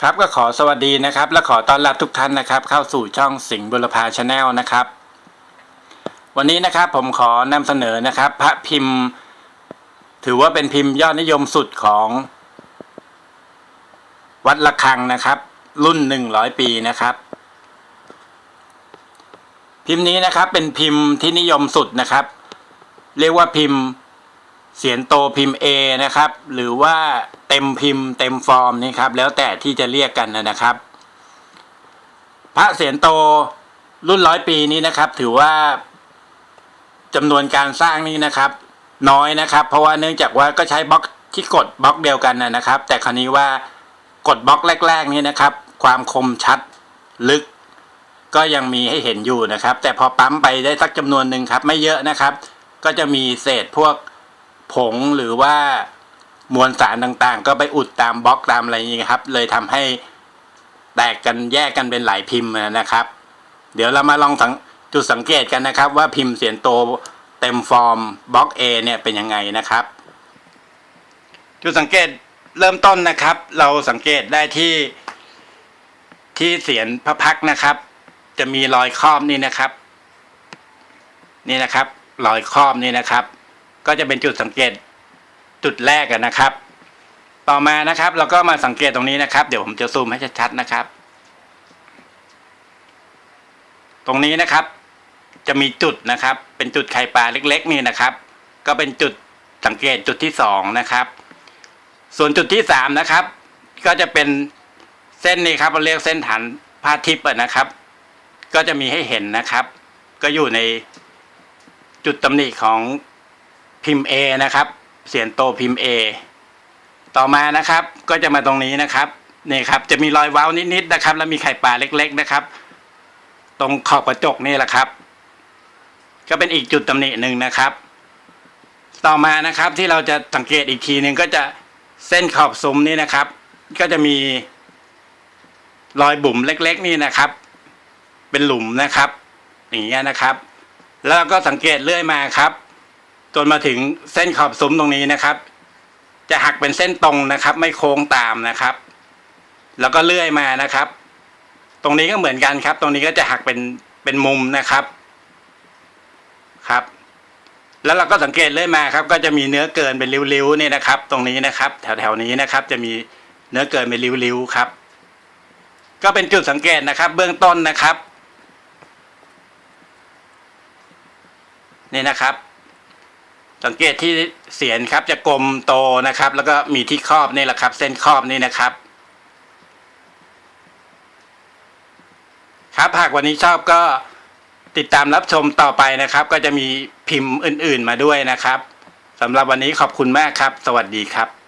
ครับก็ขอสวัสดีนะครับ และขอต้อนรับทุกท่านนะครับ เข้าสู่ช่องสิงห์บุรพาชาแนลนะครับ วันนี้นะครับผมขอนำเสนอนะครับ พระพิมพ์ ถือว่าเป็นพิมพ์ยอดนิยมสุดของ วัดระฆังนะครับ รุ่นหนึ่งร้อยปีนะครับ พิมพ์นี้นะครับเป็นพิมพ์ที่นิยมสุดนะครับ เรียกว่าพิมพ์เสียนโตพิมพ์ A นะครับ หรือว่า เต็มพิมพ์เต็มฟอร์มนี่ครับ แล้วแต่ที่จะเรียกกันนะครับ พระเสียนโตรุ่นร้อยปีนี้นะครับ ถือว่าจำนวนการสร้างนี่นะครับ น้อยนะครับ เพราะว่าเนื่องจากว่าก็ใช้บล็อกที่กดบล็อกเดียวกันนะครับ แต่คราวนี้ว่ากดบล็อกแรก ๆ นี้นะครับ ความคมชัดลึก ก็ยังมีให้เห็นอยู่นะครับ แต่พอปั๊มไปได้สักจำนวนหนึ่งครับ ไม่เยอะนะครับ ก็จะมีเศษพวกผงหรือว่า มวลสารต่างๆ ก็ไปอุดตามบล็อกตามอะไรอย่างนี้ครับ เลยทำให้แตกกันแยกกันเป็นหลายพิมพ์นะครับ เดี๋ยวเรามาลองสังจุดสังเกตกันนะครับ ว่าพิมพ์เสียนโตเต็มฟอร์มบล็อก A เนี่ยเป็นยังไงนะครับ จุดสังเกตเริ่มต้นนะครับ เราสังเกตได้ที่ที่เสียนพระพักนะครับ จะมีรอยครอบนี่นะครับ นี่นะครับ รอยครอบนี่นะครับ ก็จะเป็นจุดสังเกต จุดแรกนะครับ ต่อมานะครับ เราก็มาสังเกตตรงนี้นะครับ เดี๋ยวผมจะซูมให้ชัดๆนะครับ ตรงนี้นะครับ จะมีจุดนะครับ เป็นจุดไข่ปลาเล็ก ๆ นี่นะครับ ก็เป็นจุดสังเกตจุดที่สองนะครับ ส่วนจุดที่สามนะครับ ก็จะเป็นเส้นนี้ครับเราเรียกเส้นฐานพาทิพย์นะครับ ก็จะมีให้เห็นนะครับ ก็อยู่ในจุดตำหนิของพิมพ์ A นะครับ เสียนโตพิมพ์ A ต่อมานะครับก็จะมาตรงนี้นะครับนี่ครับจะมีรอยเว้านิดๆนะครับ แล้วมีไข่ปลาเล็ก ๆนะครับ ตรงขอบกระจกนี่แหละครับ ก็เป็นอีกจุดตำหนิหนึ่งนะครับ ต่อมานะครับที่เราจะสังเกตอีกทีหนึ่งก็จะเส้นขอบซุ้มนี่นะครับ ก็จะมีรอยบุ๋มเล็ก ๆ นี่นะครับ เป็นหลุมนะครับ อย่างเงี้ยนะครับ แล้วก็สังเกตเรื่อยมาครับ จนมาถึงเส้นขอบซุ้มตรงนี้นะครับ จะหักเป็นเส้นตรงนะครับ ไม่โค้งตามนะครับ แล้วก็เลื่อยมานะครับ ตรงนี้ก็เหมือนกันครับ ตรงนี้ก็จะหักเป็นเป็นมุมนะครับครับ แล้วเราก็สังเกตเรื่อยมาครับ ก็จะมีเนื้อเกินเป็นริ้วๆนี่นะครับ ตรงนี้นะครับ แถวๆนี้นะครับ จะมีเนื้อเกินเป็นริ้วๆครับ ก็เป็นจุดสังเกตนะครับ เบื้องต้นนะครับ นี่นะครับ สังเกตที่เสียนครับจะกลมโตนะครับ แล้วก็มีที่ครอบนี่แหละครับ เส้นครอบนี่นะครับ ครับหากวันนี้ชอบก็ติดตามรับชมต่อไปนะครับ ก็จะมีพิมพ์อื่น ๆ มาด้วยนะครับสำหรับวันนี้ขอบคุณมากครับ สวัสดีครับ